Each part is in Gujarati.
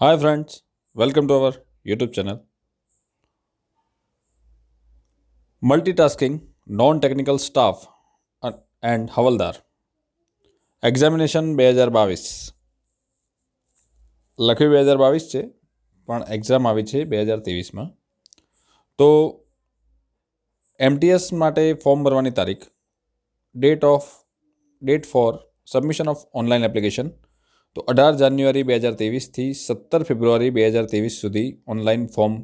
Hi, friends. Welcome to our YouTube channel Multitasking, non technical staff and હવલદાર examination બે હજાર બાવીસ. લખ્યું બે હજાર બાવીસ છે પણ એક્ઝામ આવી છે બે હજાર ત્રેવીસમાં. તો એમટીએસ માટે ફોર્મ ભરવાની તારીખ date of date for submission of online application તો અઢાર જાન્યુઆરી બે હજાર ત્રેવીસથી સત્તર ફેબ્રુઆરી બે હજાર ત્રેવીસ સુધી ઓનલાઈન ફોર્મ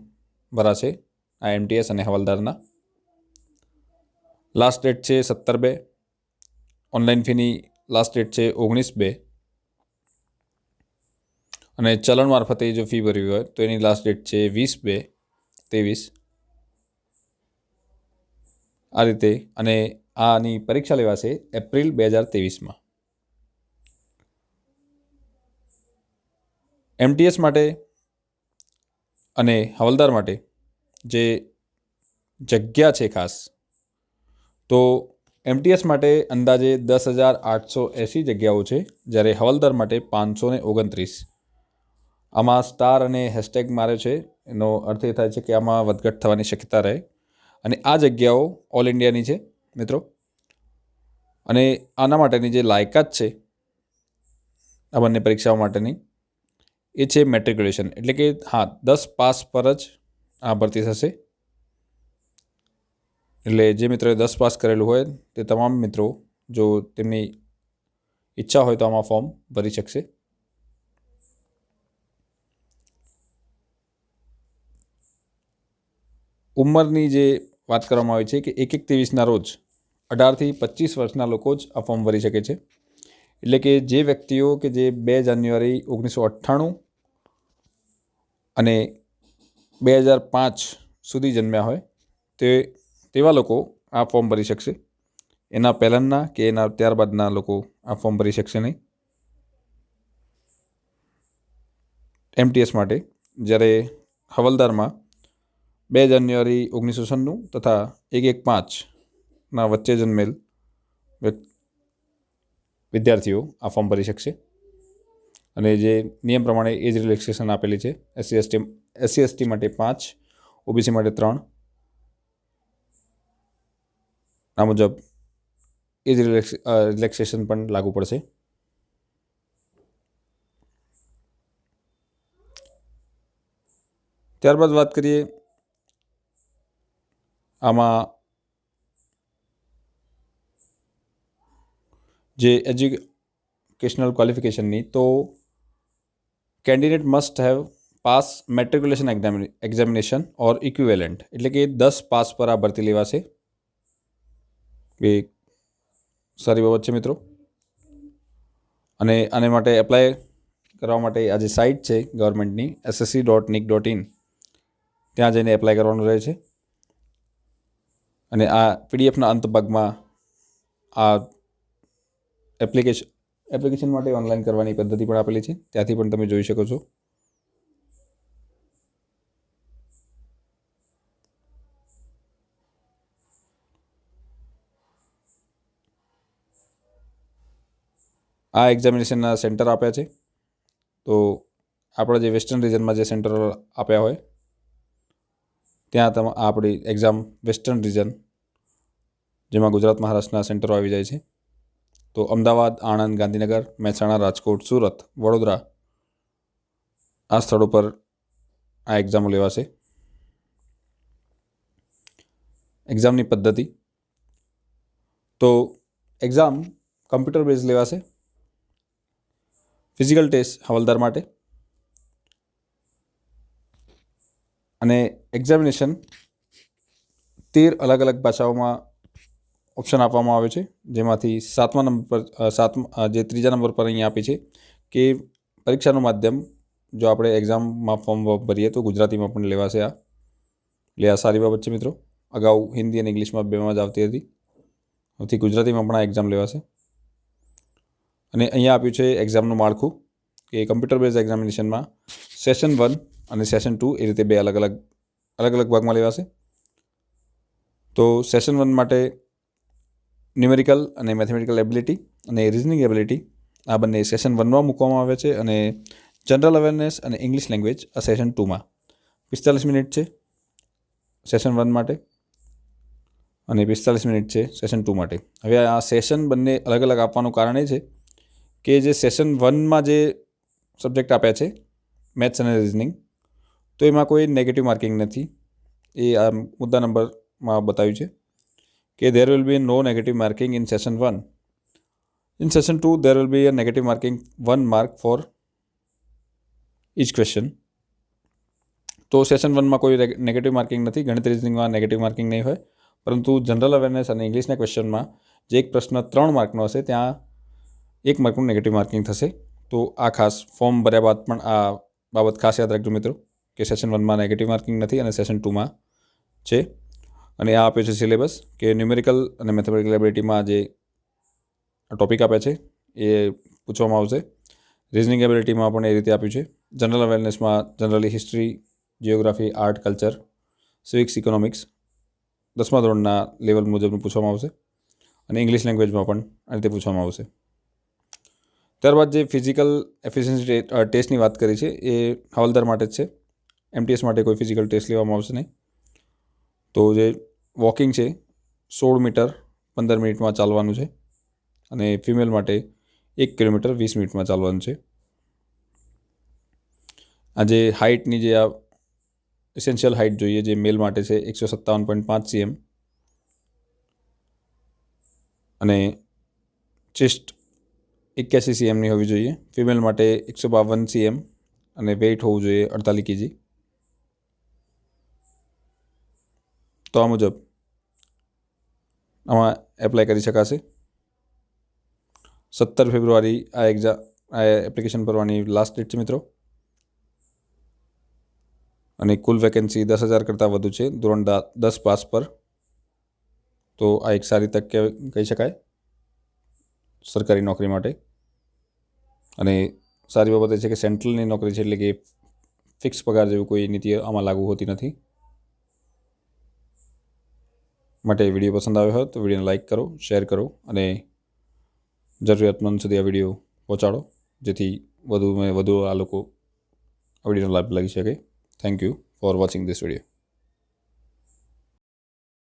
ભરાશે આ એમટીએસ અને હવાલદારના. લાસ્ટ ડેટ છે સત્તર બે. ઓનલાઈન ફીની લાસ્ટ ડેટ છે ઓગણીસ બે. અને ચલણ મારફતે જો ફી ભરવી હોય તો એની લાસ્ટ ડેટ છે વીસ બે ત્રેવીસ. આ રીતે અને આની પરીક્ષા લેવાશે એપ્રિલ બે હજાર ત્રેવીસમાં. એમટીએસ માટે અને હવલદાર માટે જે જગ્યા છે ખાસ, તો એમટીએસ માટે અંદાજે દસ હજાર આઠસો એંસી જગ્યાઓ છે, જ્યારે હવલદાર માટે પાંચસો ને ઓગણત્રીસ. આમાં સ્ટાર અને હેશટેગ મારે છે, એનો અર્થ એ થાય છે કે આમાં વધઘટ થવાની શક્યતા રહે. અને આ જગ્યાઓ ઓલ ઇન્ડિયાની છે, મિત્રો. અને આના માટેની જે લાયકાત છે, આ બંને પરીક્ષાઓ માટેની એ છે મેટ્રિક્યુલેશન. એટલે કે હા, દસ પાસ પર જ આ ભરતી થશે. એટલે જે મિત્રોએ દસ પાસ કરેલું હોય તે તમામ મિત્રો જો તેમની ઈચ્છા હોય તો આમાં ફોર્મ ભરી શકશે. ઉંમરની જે વાત કરવામાં આવી છે કે એક એક ત્રેવીસના રોજ અઢારથી પચીસ વર્ષના લોકો જ આ ફોર્મ ભરી શકે છે. એટલે કે જે વ્યક્તિઓ કે જે બે જાન્યુઆરી ઓગણીસો અઠ્ઠાણું અને બે હજાર પાંચ સુધી જન્મ્યા હોય, તે તેવા લોકો આ ફોર્મ ભરી શકશે. એના પહેલાંના કે એના ત્યારબાદના લોકો આ ફોર્મ ભરી શકશે નહીં. એમટીએસ માટે જ્યારે હવલદારમાં બે જાન્યુઆરી ઓગણીસો છન્નું તથા એક એક પાંચના વચ્ચે જન્મેલ વિદ્યાર્થીઓ આ ફોર્મ ભરી શકશે. અને જે નિયમ પ્રમાણે એજ રિલેક્સેશન આપેલી છે એસસી એસટી એસસી એસટી માટે પાંચ ઓબીસી માટે ત્રણ. આ મુજબ એજ રિલેક્સ રિલેક્સેશન પણ લાગુ પડશે. ત્યારબાદ વાત કરીએ આમાં જે એજ્યુકેશનલ ક્વોલિફિકેશનની તો candidate must have pass matriculation examination or equivalent એટલે કે દસ પાસ પર આ ભરતી લેવાશે. એ સારી બાબત છે મિત્રો. અને આને માટે એપ્લાય કરવા માટે આ જે સાઇટ છે ગવર્મેન્ટની SSC dot nic dot in ત્યાં જઈને એપ્લાય કરવાનું રહે છે. અને આ પીડીએફના અંત ભાગમાં આ એપ્લિકેશન એપ્લિકેશન માટે ઓનલાઈન કરવાની પદ્ધતિ પણ આપેલી છે. ત્યાંથી પણ તમે જોઈ શકો છો. આ એક્ઝામિનેશનના સેન્ટર આપ્યા છે. તો આપણા જે વેસ્ટર્ન રિજનમાં જે સેન્ટર આપ્યા હોય, ત્યાં તમે આપણી એક્ઝામ વેસ્ટર્ન રિજન જેમાં ગુજરાત, મહારાષ્ટ્રના સેન્ટરો આવી જાય છે. તો અમદાવાદ, આણંદ, ગાંધીનગર, મહેસાણા, રાજકોટ, સુરત, વડોદરા આ સ્થળો પર આ એક્ઝામો લેવાશે. એક્ઝામની પદ્ધતિ. તો એક્ઝામ કમ્પ્યુટર બેઝ લેવાશે. ફિઝિકલ ટેસ્ટ હવાલદાર માટે. અને એક્ઝામિનેશન તેર અલગ અલગ ભાષાઓમાં ઓપ્શન આપવામાં આવે છે, જેમાંથી સાતમા નંબર પર સાતમા જે ત્રીજા નંબર પર અહીંયા આપી છે કે પરીક્ષાનું માધ્યમ જો આપણે એક્ઝામમાં ફોર્મ ભરીએ તો ગુજરાતીમાં પણ લેવાશે આ. એટલે આ સારી બાબત છે મિત્રો. અગાઉ હિન્દી અને ઇંગ્લિશમાં બેમાં જ આવતી હતી. હવેથી ગુજરાતીમાં પણ આ એક્ઝામ લેવાશે. અને અહીંયા આપ્યું છે એક્ઝામનું માળખું કે કમ્પ્યુટર બેઝ એક્ઝામિનેશનમાં સેશન વન અને સેશન ટુ એ રીતે બે અલગ અલગ અલગ અલગ ભાગમાં લેવાશે. તો સેશન વન માટે ન્યુમેરિકલ અને મેથેમેટિકલ એબિલિટી અને રિઝનિંગ એબિલિટી આ બંને સેશન વનમાં મૂકવામાં આવે છે અને જનરલ અવેરનેસ અને ઇંગ્લિશ લેંગ્વેજ આ સેશન ટુમાં પિસ્તાલીસ મિનિટ છે સેશન વન માટે અને પિસ્તાલીસ મિનિટ છે સેશન ટુ માટે. હવે આ સેશન બંને અલગ અલગ આપવાનું કારણ એ છે કે જે સેશન વનમાં જે સબ્જેક્ટ આપ્યા છે મેથ્સ અને રિઝનિંગ તો એમાં કોઈ નેગેટિવ માર્કિંગ નથી. એ આ મુદ્દા નંબરમાં બતાવ્યું છે. કે there will be no negative marking in session one in session two there will be a negative marking one mark for each question તો સેશન વનમાં કોઈ નેગેટિવ માર્કિંગ નથી ગણિત રિઝનિંગમાં નેગેટિવ માર્કિંગ નહીં હોય પરંતુ જનરલ અવેરનેસ અને ઇંગ્લિશના ક્વેશ્ચનમાં જે એક પ્રશ્ન ત્રણ માર્કનો હશે ત્યાં એક માર્કનું નેગેટિવ માર્કિંગ થશે તો આ ખાસ ફોર્મ ભર્યા બાદ પણ આ બાબત ખાસ યાદ રાખજો મિત્રો કે સેશન વનમાં નેગેટિવ માર્કિંગ નથી અને સેશન ટુમાં છે અને આ આપ્યો છે સિલેબસ કે ન્યુમેરિકલ અને મેથેમેટિકલ એબિલિટીમાં જે ટોપિક આપ્યા છે, એ પૂછવામાં આવશે. રિઝનિંગ એબિલિટીમાં પણ એ રીતે આપ્યું છે. General અવેરનેસમાં generally history geography art culture civics economics દસમા ધોરણના લેવલ મુજબનું પૂછવામાં આવશે. અને ઇંગ્લિશ લેંગ્વેજમાં પણ આ રીતે પૂછવામાં આવશે. ત્યારબાદ જે ફિઝિકલ એફિશિયન્સી ટેસ્ટની વાત કરી છે, એ હવાલદાર માટે જ છે. એમટીએસ માટે કોઈ ફિઝિકલ ટેસ્ટ લેવામાં આવશે નહીં. તો જે વોકિંગ છે, સોળ મીટર પંદર મિનિટમાં ચાલવાનું છે અને ફિમેલ માટે એક કિલોમીટર વીસ મિનિટમાં ચાલવાનું છે. આ જે હાઇટની જે આ એસેન્શિયલ હાઇટ જોઈએ, જે મેલ માટે છે, એકસો સત્તાવન પોઈન્ટ પાંચ સીએમ અને ચેસ્ટ એક્યાસી સીએમની હોવી જોઈએ. ફિમેલ માટે એકસો બાવન સીએમ અને વેઇટ હોવું જોઈએ અડતાલીસ કેજી તો આ મુજબ આમાં એપ્લાય કરી શકાશે. સત્તર ફેબ્રુઆરી આ એક્ઝામ આ એપ્લિકેશન ભરવાની લાસ્ટ ડેટ છે મિત્રો. અને કુલ વેકેન્સી દસ હજાર કરતાં વધુ છે, ધોરણ દસ પાસ પર. તો આ એક સારી તક કહી શકાય. સરકારી નોકરી માટે. અને સારી બાબત એ છે કે સેન્ટ્રલની નોકરી છે એટલે કે ફિક્સ પગાર જેવું કોઈ નીતિ આમાં લાગુ હોતી નથી. માટે વીડિયો પસંદ આવ્યો હોય તો વિડીયોને લાઇક કરો, શેર કરો અને જરૂરિયાતમંદ સુધી આ વીડિયો પહોંચાડો, જેથી વધુમાં વધુ આ લોકો આ વિડીયોનો લાભ લઈ શકે. Thank you for watching this video